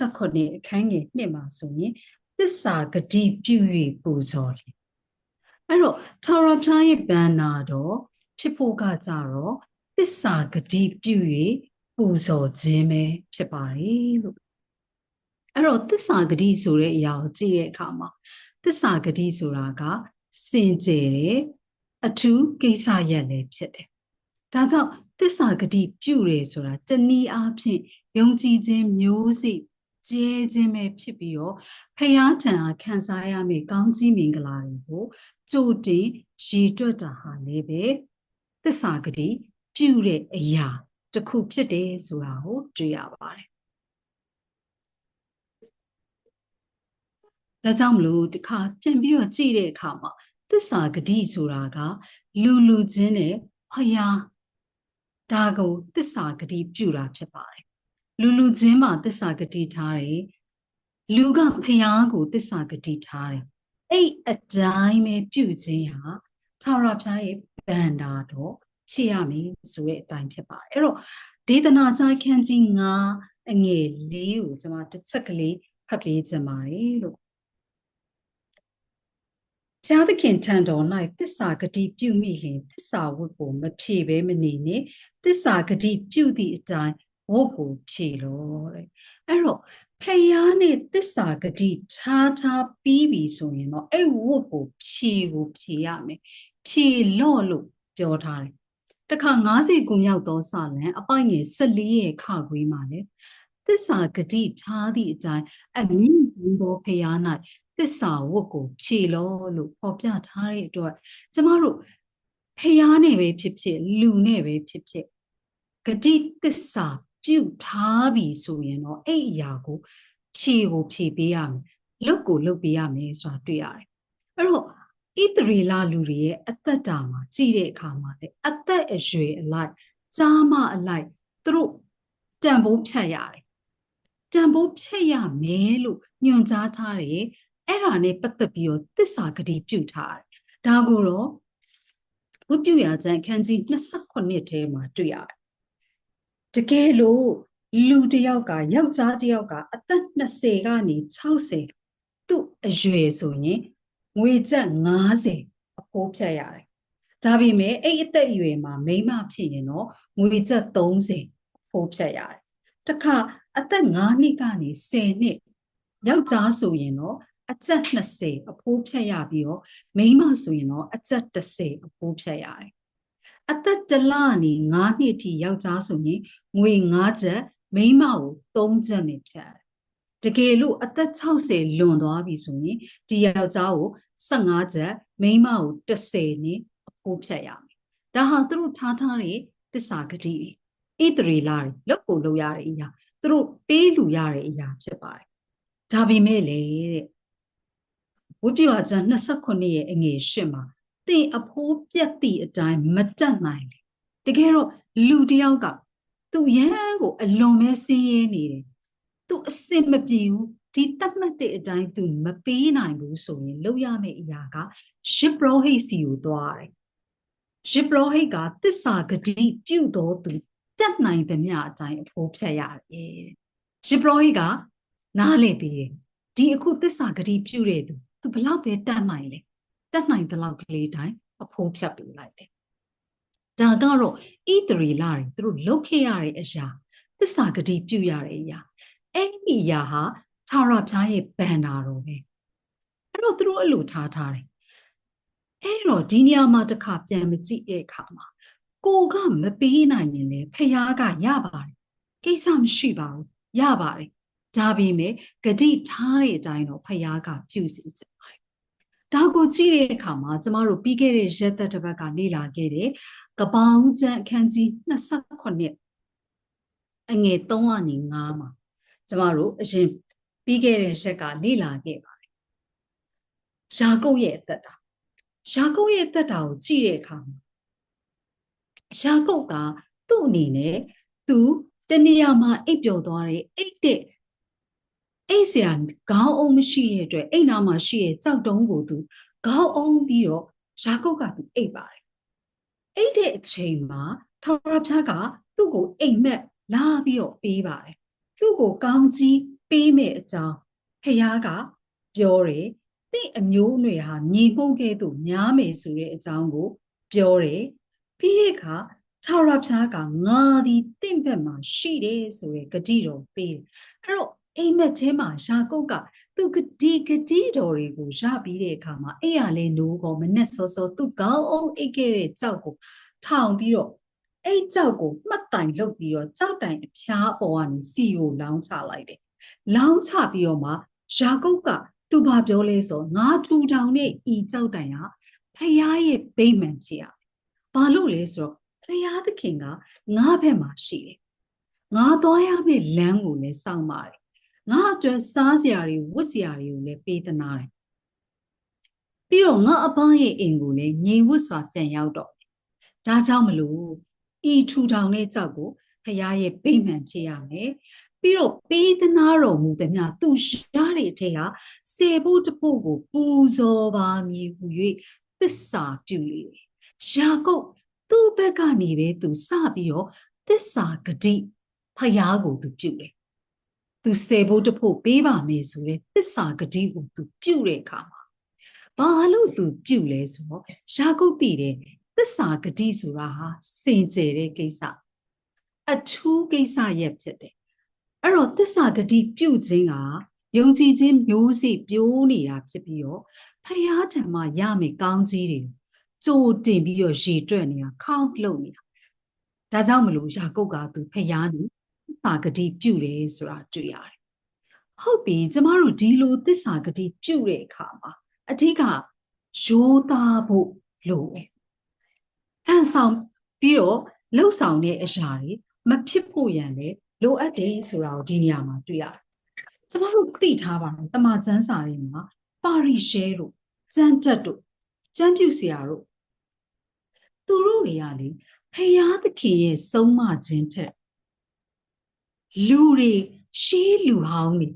29အခန်းငယ်1မှာဆိုရင်သစ္စာဂတိပြု၍ပူဇော်တယ်အဲ့တော့ထာဝရဘုရားရဲ့ဗန္နာတော်ဖြစ်ဖို့ကကြတော့သစ္စာဂတိပြု၍ပူဇော်ခြင်းပဲဖြစ်ပါတယ်လို့အဲ့တော့သစ္စာဂတိဆိုတဲ့အရာကိုကြည့်တဲ့အခါမှာသစ္စာဂတိဆိုတာကစင်ကြယ်တယ်အထူးကိစ္စရက်လည်းဖြစ်တယ်ဒါကြောင့်သစ္စာဂတိပြုတယ်ဆိုတာတနည်းအားဖြင့်ယုံကြည်ခြင်းမျိုးစိ ကျဲခြင်းပဲဖြစ်ပြီးတော့ဖယားထံအားခံစားရမယ့်ကောင်းကြီးမင်္ဂလာတွေကိုကြိုတင်ရည်တွက်တာဟာလည်းပဲသစ္စာဂတိပြုတဲ့အရာတစ်ခုဖြစ်တယ်ဆိုတာကိုတွေ့ရပါတယ်ဒါကြောင့်မလို့ဒီခါပြန်ပြီးတော့ကြည့်တဲ့အခါမှာသစ္စာဂတိဆိုတာက လူလူချင်းနဲ့ဖယားဒါကိုသစ္စာဂတိပြုတာဖြစ်ပါတယ် လူလူချင်းမှာသစ္စာဂတိထားတယ်လူကဖယားကိုသစ္စာဂတိထားတယ်အဲ့အတိုင်းပဲပြုခြင်းဟာသာရဖျားရဲ့ဗန္တာတော့ဖြစ်ရမယ်ဆိုတဲ့အတိုင်းဖြစ်ပါတယ်အဲ့တော့ဒေသနာကြိုက်ခန်းကြီး9အငယ်၄ကိုကျွန်မတစ်ချက်ကလေးဖတ်ပေးခြင်းပါတယ်လို့ဖျားသခင်ထံတော်၌တစ္ဆာဂတိပြုမိလျင်တစ္ဆာဝတ်ကိုမဖြေဘဲမနေနဲ့တစ္ဆာဂတိပြုသည့်အတိုင်း ဝတ်ကိုဖြေလို့တဲ့အဲ့တော့ဖယားနဲ့တစ္ဆာဂတိထားထားပြီးပြီဆိုရင်တော့အဲ့ဝတ်ကိုဖြေကိုဖြေရမယ်ဖြေလော့လို့ပြောထားတယ်တခါ90ခုမြောက်သောစာလံအပိုင်ငယ်14ရဲ့ခခွေးမှာလေသစ္စာဂတိထားသည့်အတိုင်းအမြင့်သောဖယား၌သစ္စာဝတ်ကိုဖြေလောလို့ပေါ်ပြထားတဲ့အတွက်ကျမတို့ဖျားနဲ့ပဲဖြစ်ဖြစ်လူနဲ့ပဲဖြစ်ဖြစ်ဂတိသစ္စာ ပြုထားပြီဆိုရင်တော့အဲ့အရာကိုဖြေကိုဖြေပေးရမယ်လုတ်ကိုလုတ်ပေးရမယ်ဆိုတာတွေ့ရတယ်အဲ့တော့ဣသရေလလူတွေရဲ့အသက်တာမှာကြည့်တဲ့အခါမှာလေအသက်အရွယ်အလိုက်ကြားမအလိုက်သူတို့တန်ဖိုးဖြတ်ရတယ်တန်ဖိုးဖြတ်ရမယ်လို့ညွှန်ကြားထားတယ်အဲ့ဒါနဲ့ပတ်သက်ပြီးတော့သစ္စာဂတိပြုထားတယ်ဒါကိုတော့ဝိပုယကျမ်းခန်းကြီး28ထဲမှာတွေ့ရတယ် တကယ်လို့လူတယောက်ကယောက်ျားတယောက်ကအသက်20ကနေ60သူ့အရွယ်ဆိုရင်ငွေကျပ်90အဖိုးဖြတ်ရတယ်ဒါပေမဲ့အဲ့အသက်အရွယ်မှာမိန်းမဖြစ်ရင်တော့ငွေကျပ်30အဖိုးဖြတ်ရတယ်တခါအသက်9နှစ်ကနေ10နှစ်ယောက်ျားဆိုရင်တော့အကျက်20အဖိုးဖြတ်ရပြီးတော့မိန်းမဆိုရင်တော့အကျက်30အဖိုးဖြတ်ရတယ် အသက်တလနေ9နှစ်ထိယောက်ျားဆိုရင်ငွေ9ချက်မိန်းမကို3ချက်နဲ့ဖြတ်တကယ်လို့အသက်60လွန်သွားပြီဆိုရင်ဒီယောက်ျားကို15ချက်မိန်းမကို30နဲ့အဖိုးဖြတ်ရမယ်ဒါဟာသူတို့ထားထားတဲ့သစ္စာဂတိဣသရေလတွေလောက်ကိုလောက်ရတဲ့အရာသူတို့ပေးလူရတဲ့အရာဖြစ်ပါတယ်ဒါပေမဲ့လေတဲ့ဝိပယကျမ်း29ရဲ့အငယ်၈မှာသ င်အဖိုးပြက်သည့်အတိုင်းမတက်နိုင်လေတကယ်တော့လူတယောက်ကသူရန်ကိုအလွန်ပဲဆင်းရဲနေတယ်သူအစင်မပြေဘူးဒီတတ်မှတ်တဲ့အတိုင်းသူမပေးနိုင်ဘူးဆိုရင်လုပ်ရမယ့်အရာကရှစ်ပရောဟိတ်စီကိုသွားတယ်ရှစ်ပရောဟိတ်ကသစ္စာဂတိပြုတော်သူတက်နိုင်သမျှအတိုင်းအဖိုးဖြတ်ရတယ်ရှစ်ပရောဟိတ်ကနားလေပြီးတယ်ဒီအခုသစ္စာဂတိပြုတဲ့သူသူဘလောက်ပဲတတ်နိုင်လဲ တတ်နိုင်သလောက်ကလေးတိုင်းအဖိုးဖြတ်ပေးလိုက်တယ်ဒါကတော့ဣသရေလတွေသူတို့လုတ်ခဲ့ရတဲ့အရာသစ္စာဂတိပြုရတဲ့အရာအဲ့ဒီအရာဟာခြာရဖျားရဲ့ဘန်နာတော်ပဲအဲ့တော့သူတို့အဲ့လိုထားထားတယ်အဲ့တော့ဒီနေရာမှာတစ်ခါပြန်မကြည့်တဲ့အခါမှာကိုကမပေးနိုင်ရင်လေဖះကရပါတယ်ကိစ္စမရှိပါဘူးရပါတယ်ဒါပေမဲ့ဂတိထားတဲ့အတိုင်းတော့ဖះကပြုစီကြပါတယ် ဒါကိုကြည့်တဲ့အခါမှာကျမတို့ပြီးခဲ့တဲ့ရက်သက်တစ်ပတ်ကလေ့လာခဲ့တဲ့ကပောင်ကျန်အခန်းကြီး28အငယ်3ကနေ5မှာကျမတို့အရင်ပြီးခဲ့တဲ့ရက်ကလေ့လာခဲ့ပါတယ်ယာကုပ်ရဲ့အသက်တာယာကုပ်ရဲ့အသက်တာကိုကြည့်တဲ့အခါမှာယာကုပ်ကသူ့အနေနဲ့သူတနေရာမှာအိပ်ပျော်သွားတယ်အိတ်တဲ့ အိတ်ဆရာခေါင်းအုံးမရှိတဲ့အတွက်အိတ်နာမှာရှိတဲ့ကြောက်တုံးကိုသူခေါင်းအုံးပြီးတော့ယာကုပ်ကသူအိတ်ပါတယ်အိတ်တဲ့အချိန်မှာထာဝရဘုရားကသူ့ကိုအိမ်မက်လာပြီးတော့ပေးပါတယ်သူ့ကိုကောင်းကြီးပေးမဲ့အကြောင်းဖះကပြောတယ်တင့်အမျိုးအနွယ်ဟာညီမှုန့်ကဲ့သို့များမယ်ဆိုတဲ့အကြောင်းကို ပြောတယ်ပြီးတဲ့အခါထာဝရဘုရားကငါသည်တင့်ဘက်မှာရှိတယ်ဆိုတဲ့ဂတိတော်ပေးတယ်အဲ့တော့ အိမ်မက်ထဲမှာယာကုပ်ကသူဂတိဂတိတော်တွေကိုရပြီးတဲ့အခါမှာအဲ့ရလဲနိုးကောမနဲ့စောစောသူကောင်းအောင်အိတ်ခဲ့တဲ့ကြောက်ကိုထောင်ပြီးတော့အဲ့ကြောက်ကိုမှတ်တိုင်လုပ်ပြီးတော့ကြောက်တိုင်အဖျားပေါ်ကနေစီကိုလောင်းချလိုက်တယ်လောင်းချပြီးတော့မှယာကုပ်ကသူဘာပြောလဲဆိုငါထူထောင်တဲ့ဤကြောက်တိုင်ဟာဖះရဲ့ဗိမ္မာန်ဖြစ်ရဘာလို့လဲဆိုတော့ဖះသခင်ကငါဘက်မှာရှိတယ်ငါသွားရမယ့်လမ်းကိုလည်းစောင့်ပါတယ် ငါအတွက်စားစရာတွေဝတ်စရာတွေကိုလည်းပေးသနာတယ်ပြီးတော့ငါအပန်းရဲ့အိမ်ကိုလည်းငြိမ်ဝတ်စွာပြန်ရောက်တော့ဒါကြောင့်မလို့ဤထူထောင်တဲ့ကြောက်ကိုဖះရဲ့ဗိမ္မာန်ဖြစ်ရမယ်ပြီးတော့ပေးသနာတော်မူသည်များသူရတဲ့အထက်ကစေဖို့တဖို့ကိုပူဇော်ပါမည်ဟု၍သစ္စာပြုလေတယ်။ယာကုပ်သူ့ဘက်ကနေပဲသူစပြီးတော့သစ္စာဂတိဖယားကိုသူပြုတယ်။ သူစေဖို့တဖို့ပေးပါမယ်ဆိုတဲ့သစ္စာဂတိကိုသူပြုတဲ့အခါမှာဘာလို့သူပြုလဲဆိုတော့ယာကုပ်တည်တယ်သစ္စာဂတိဆိုတာဟာစင်ကြယ်တဲ့ကိစ္စအထူးကိစ္စရဲ့ဖြစ်တယ်အဲ့တော့သစ္စာဂတိပြုခြင်းကယုံကြည်ခြင်းမျိုးစေ့ပြိုးနေတာဖြစ်ပြီးတော့ဖယားထံမှာရမယ်ကောင်းကြီးတွေကြိုတင်ပြီးတော့ရေတွက်နေတာခေါင်းလှုပ်နေတာဒါကြောင့်မလို့ယာကုပ်ကသူဖယားနေ သစ္စာဂတိပြုတယ်ဆိုတာတွေ့ရတယ်ဟုတ်ပြီကျမတို့ဒီလိုသစ္စာဂတိပြုတဲ့အခါမှာအဓိကရိုးသားဖို့လိုတယ်ဟန်ဆောင်ပြီးတော့လှုပ်ဆောင်တဲ့အရာတွေမဖြစ်ဖို့ရန်လည်းလိုအပ်တယ်ဆိုတာကိုဒီနေရာမှာတွေ့ရတယ်။ကျမတို့သိထားပါမယ်တမန်ကျမ်းစာတွေမှာပါရီရှဲတို့ကျမ်းတက်တို့ကျမ်းပြုဆရာတို့သူတို့တွေကလေဖယားသခင်ရဲ့ဆုံးမခြင်းထက် လူတွေရှေးလူဟောင်းတွေ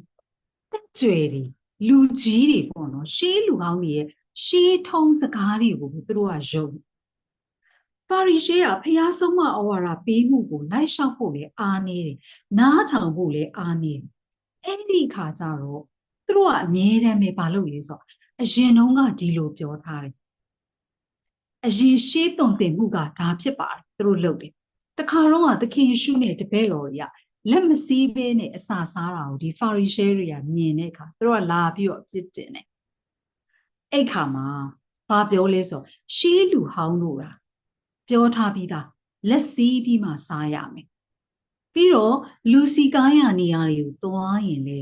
တက်ကြွယ်တွေလူကြီးတွေပေါ့နော်ရှေးလူဟောင်းတွေရဲ့ရှေးထုံးစကားတွေကိုသူတို့ကယုံပါရီရှေးကဖျားဆုံးမဩဝါဒပေးမှုကိုလိုက်လျှောက်ဖို့လည်းအားနေတယ်။နားထောင်ဖို့လည်းအားနေတယ်။အဲ့ဒီခါကျတော့သူတို့ကအမြဲတမ်းပဲမလုပ်လေဆိုအရင်တုန်းကဒီလိုပြောထားတယ်။အရင်ရှေးတုံတင်မှုကဒါဖြစ်ပါတယ်သူတို့လုပ်တယ်။တခါတော့ကသခင်ယေရှုနဲ့တပည့်တော်တွေက လက်မစည်းဘဲနဲ့အစာစားတာကိုဒီဖာရီရှဲတွေကမြင်တဲ့အခါသူတို့ကလာပြီးတော့အပြစ်တင်တယ်။အဲ့ခါမှာဘာပြောလဲဆိုရှေးလူဟောင်းတို့ကပြောထားပြီးသားလက်စည်းပြီးမှစားရမယ်ပြီးတော့လူစီကားရနေရာတွေကိုသွားရင်လေ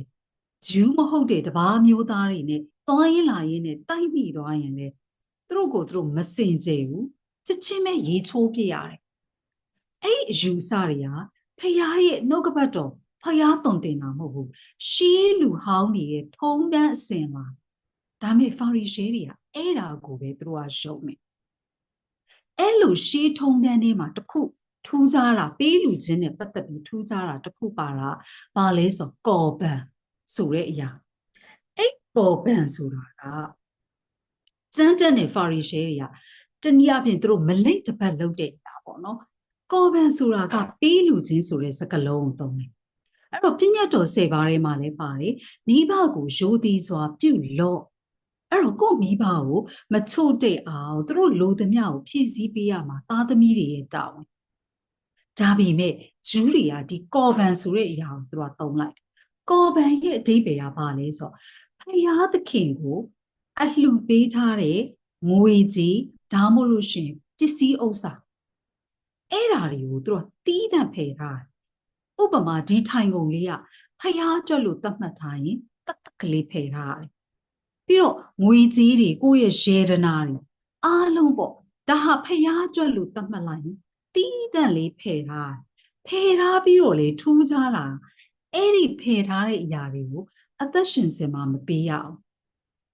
ဂျူးမဟုတ်တဲ့တပားမျိုးသားတွေနဲ့သွားရင်လာရင်နဲ့တိုက်မိသွားရင်လေသူတို့ကိုသူတို့မစင်ကြယ်ဘူးချက်ချင်းပဲရေချိုးပြရတယ်အဲ့အယူဆတွေက ဖះရဲ့နှုတ်ကပတ်တော်ဖះတုံတင်တာမဟုတ်ဘူးရှေးလူဟောင်းတွေရဲ့ထုံးတမ်းအစဉ်မှာဒါမဲ့ဖာရီရှဲတွေကအဲ့ဒါကိုပဲသူတို့ကယုံတယ်အဲ့လိုရှေးထုံတန်းထဲမှာတခုထူးခြားတာပေးလူချင်းနဲ့ပတ်သက်ပြီးထူးခြားတာတခုပါတာဘာလဲဆိုကော်ပန်ဆိုတဲ့အရာအဲ့ကော်ပန်ဆိုတာကစမ်းတက်နဲ့ဖာရီရှဲတွေကတနည်းအားဖြင့်သူတို့မလိမ့်တပတ်လုပ်တဲ့အရာပေါ့နော် ကော်ပန်ဆိုတာကပေးလူချင်းဆိုတဲ့စကားလုံးကိုသုံးတယ်အဲ့တော့ပြညတ်တော်စေပါးထဲမှာလည်းပါတယ်မိဘကိုရိုသေစွာပြုလို့အဲ့တော့ကို့မိဘကိုမချို့တဲ့အောင်သူတို့လိုသမျှကိုဖြည့်ဆည်းပေးရမှာသားသမီးတွေရဲ့တာဝန်ဒါပေမဲ့ဂျူးတွေကဒီကော်ဘန်ဆိုတဲ့အရာကိုသူတို့ကသုံးလိုက်ကော်ဘန်ရဲ့အဓိပ္ပာယ်ကဘာလဲဆိုတော့ဖယားသခင်ကိုအလှူပေးထားတဲ့ငွေကြီးဒါမှမဟုတ်လို့ရှိရင်ပစ္စည်းဥစ္စာ အဲ့ဓာတွေကိုသူတို့တီးတန့်ဖယ်ထားဥပမာဒီထိုင်ကုန်လေးကဖယားအတွက်လို့သတ်မှတ်ထားရင်တတ်တက်ကလေးဖယ်ထားတယ်ပြီးတော့ငွေကြီးတွေကိုယ့်ရဲ့ရေဒနာတွေအားလုံးပေါ့ဒါဟာဖျားကြွက်လို့သတ်မှတ်လိုက်တီးတန့်လေးဖယ်ထားဖယ်ထားပြီးတော့လေထူးခြားလာအဲ့ဒီဖယ်ထားတဲ့အရာတွေကိုအသက်ရှင်စင်မှာမပေးရအောင်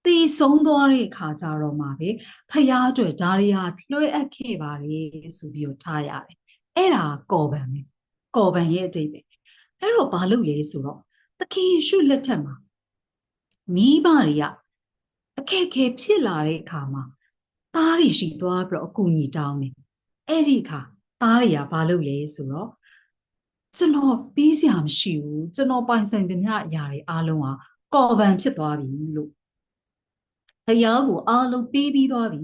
တည်ဆုံးသွားတဲ့အခါကျတော့မှပဲဖျားအတွက်ဒါတွေဟာလွှဲအပ်ခဲ့ပါလေဆိုပြီးတော့ထားရတယ်အဲ့ဒါကော်ပန်ပဲကော်ပန်ရဲ့အတိတ်ပဲအဲ့တော့ဘာလုပ်လဲဆိုတော့သခင်ယေရှုလက်ထက်မှာမိဘတွေကအခက်ခဲဖြစ်လာတဲ့အခါမှာသားတွေရှိသွားပြီးတော့အကူအညီတောင်းတယ်အဲ့ဒီအခါသားတွေကဘာလုပ်လဲဆိုတော့ကျွန်တော်ပြီးစရာမရှိဘူးကျွန်တော်ပိုင်ဆိုင်သမျှအရာတွေအားလုံးဟာကော်ပန်ဖြစ်သွားပြီလို့ ဖယားကိုအားလုံးပြီးပြီးသွားပြီ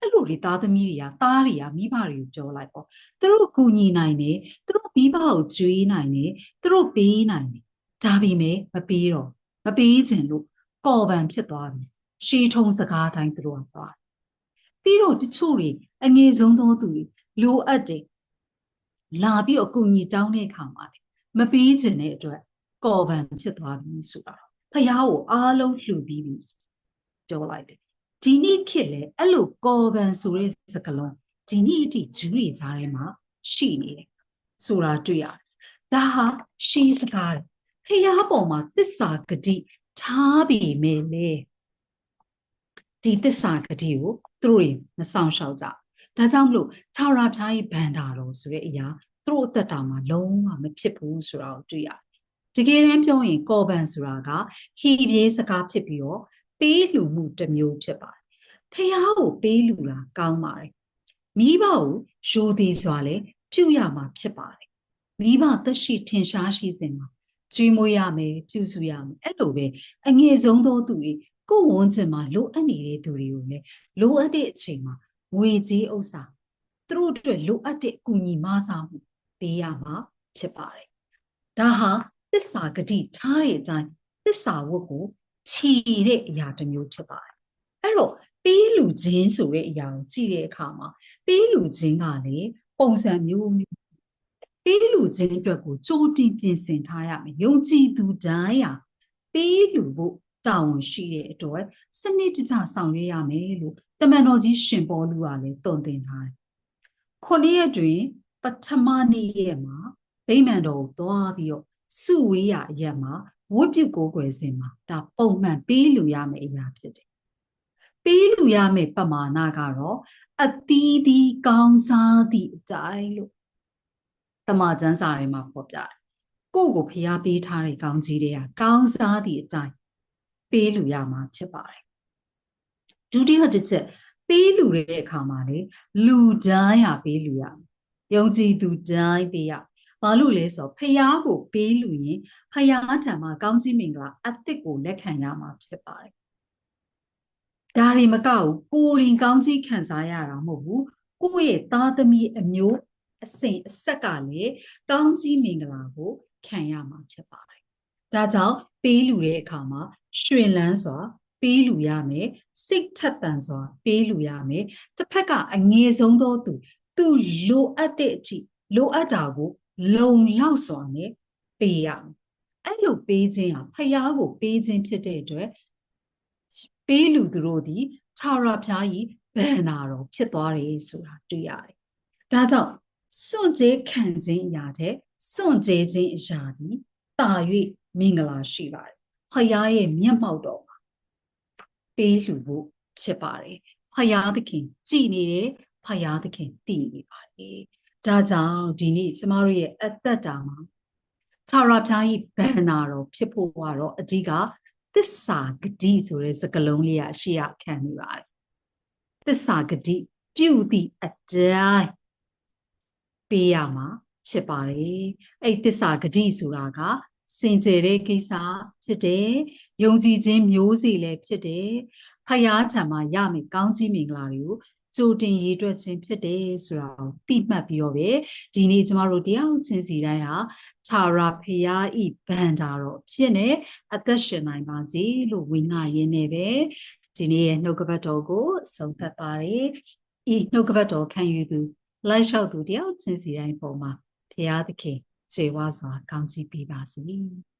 အဲ့လိုလေသားသမီးတွေကသားတွေကမိဘတွေကိုပြောလိုက်ပေါ့သူတို့ကူညီနိုင်တယ်သူတို့မိဘကိုကြွေးနိုင်တယ်သူတို့ပေးနိုင်တယ်ဒါပေမဲ့မပေးတော့မပေးခြင်းလို့ကော်ပန်ဖြစ်သွားပြီရှေးထုံးစကားတိုင်းသူတို့ကသွားပြီးတော့တချို့တွေအငယ်ဆုံးသောသူတွေလိုအပ်တယ်လာပြီးအကူအညီတောင်းတဲ့အခါမှာလေမပေးခြင်းတဲ့အတွက်ကော်ပန်ဖြစ်သွားပြီဆိုတာဖះကိုအားလုံးလှူပြီးပြီ ပြောလိုက်တယ်ဒီနေ့ခေတ်လေအဲ့လိုကော်ပန်ဆိုတဲ့စကားလုံးဒီနေ့အထိဂျူးတွေကြားထဲမှာရှိနေတယ်ဆိုတာတွေ့ရတယ်ဒါဟာရှေးစကားတယ်ဖះပေါ်မှာသစ္စာဂတိထားပြီးမယ်လေဒီသစ္စာဂတိကိုသူတို့မဆောင်ရှောက်ကြဒါကြောင့်မလို့ခြောက်ရာဖျားကြီးဘန္တာတော်ဆိုတဲ့အရာသူတို့အသက်တာမှာလုံးဝမဖြစ်ဘူးဆိုတာကိုတွေ့ရတယ်တကယ်တမ်းပြောရင်ကော်ဘန်ဆိုတာကဟီပြေးစကားဖြစ်ပြီးတော့ ပေးလူမှုတစ်မျိုးဖြစ်ပါတယ်ဖះကိုပေးလူတာကောင်းပါတယ်မိဘကိုရိုသေစွာလဲပြုရမှာဖြစ်ပါတယ်မိဘသက်ရှိထင်ရှားရှိစဉ်မှာကျွေးမွေးရမယ်ပြုစုရမယ်အဲ့လိုပဲအငယ်ဆုံးသောသူတွေကိုဝန်းကျင်မှာလိုအပ်နေတဲ့သူတွေကိုလည်းလိုအပ်တဲ့အချိန်မှာငွေကြေးဥစ္စာသူတို့အတွက်လိုအပ်တဲ့အကူအညီမဆာမှုပေးရမှာဖြစ်ပါတယ်ဒါဟာသစ္စာဂတိထားတဲ့အတိုင်းသစ္စာဝတ်ကို ဖြီတဲ့အရာတစ်မျိုးဖြစ်ပါတယ်အဲ့တော့ပေးလူခြင်းဆိုတဲ့အရာကိုကြည့်တဲ့အခါမှာပေးလူခြင်းကလည်းပုံစံမျိုးမျိုးပေးလူခြင်းအတွက်ကိုကြိုတင်ပြင်ဆင်ထားရမယ်ယုံကြည်သူတိုင်းဟာပေးလူဖို့တာဝန်ရှိတဲ့အတွက်စနစ်တကျဆောင်ရွက်ရမယ်လို့တမန်တော်ကြီးရှင်ပေါလုကလည်းတုံသင်ထားတယ်ခုနှစ်ရက်တွင် ပထမနေ့ရက်မှာဗိမာန်တော်ကိုသွားပြီးတော့စုဝေးရအရက်မှာ ဝတ်ပြုကိုးကွယ်စဉ်မှာဒါပုံမှန်ပေးလူရမယ့်အရာဖြစ်တယ်ပေးလူရမယ့်ပမာဏကတော့အသီးသီးကောင်းစားသည့်အတိုင်းလို့တမန်ကျမ်းစာထဲမှာဖော်ပြတယ်ကိုယ့်ကိုဖျားပေးထားတဲ့ကောင်းကြီးတွေကကောင်းစားသည့်အတိုင်းပေးလူရမှာဖြစ်ပါတယ်ဒုတိယတစ်ချက်ပေးလူတဲ့အခါမှာလေလူတိုင်းဟာပေးလူရမယ်ယုံကြည်သူတိုင်းပေးရ ဘာလို့လဲဆိုတော့ဖျားကိုပေးလူရင်ဖျားထံမှာကောင်းကြီးမင်္ဂလာအသစ်ကိုလက်ခံရမှာဖြစ်ပါတယ်ဒါတွေမကဘူးကိုရင်ကောင်းကြီးခံစားရတာမဟုတ်ဘူးကိုယ့်ရဲ့သားသမီးအမျိုးအစိမ်အဆက်ကလည်းကောင်းကြီးမင်္ဂလာကိုခံရမှာဖြစ်ပါတယ်ဒါကြောင့်ပေးလူတဲ့အခါမှာရွှင်လန်းစွာပေးလူရမယ်စိတ်ထက်သန်စွာပေးလူရမယ်တစ်ဖက်ကအငယ်ဆုံးသောသူသူလိုအပ်တဲ့အထိလိုအပ်တာကို လုံလောက်စွာနဲ့ပေးရမယ်အဲ့လိုပေးခြင်းဟာဖျားကိုပေးခြင်းဖြစ်တဲ့အတွက်ပေးလူသူတို့သည်ခြာရဖျားကြီးဗန္နာတော်ဖြစ်သွားတယ်ဆိုတာတွေ့ရတယ်ဒါကြောင့်စွန့်ကြဲခံခြင်းအရာတဲ့စွန့်ကြဲခြင်းအရာသည်တာ၍မင်္ဂလာရှိပါတယ်ဖယားရဲ့မျက်မှောက်တော်မှာပေးလှူဖို့ဖြစ်ပါတယ်ဖယားသခင်ကြည်နေတယ်ဖယားသခင်တည်နေပါတယ် ဒါကြောင့်ဒီနေ့ကျမတို့ရဲ့အသက်တာမှာခြာရဖျားကြီးဘန္နာတော်ဖြစ်ဖို့ကတော့အဓိကသစ္စာဂတိဆိုတဲ့စကားလုံးလေးကရှေ့ရခံနေပါတယ်သစ္စာဂတိပြုသည့်အတိုင်းပေးရမှာဖြစ်ပါတယ်အဲ့သစ္စာဂတိဆိုတာကစင်ကြယ်တဲ့ကိစ္စဖြစ်တယ်ယုံကြည်ခြင်းမျိုးစီလည်းဖြစ်တယ်ဖယားထံမှာရမယ်ကောင်းကြီးမင်္ဂလာတွေကို ကြိုတင်ရည်တွက်ခြင်းဖြစ်တယ်ဆိုတာကိုသိမှတ်ပြီးတော့ပဲဒီနေ့ကျမတို့တရားချင်းစီတိုင်းဟာခြာရာဖယားဤဘန္တာတော့ဖြစ်နေအသက်ရှင်နိုင်ပါစေလို့ဝိငါရင်းနေပဲဒီနေ့ရဲ့နှုတ်ကပတ်တော်ကိုဆုံးသက်ပါတယ်ဤနှုတ်ကပတ်တော်ခံယူသူလိုက်လျှောက်သူတယောက်ချင်းစီတိုင်းပုံမှာဖယားသခင်ခြေဝါစွာကောင်းချီးပေးပါစေ။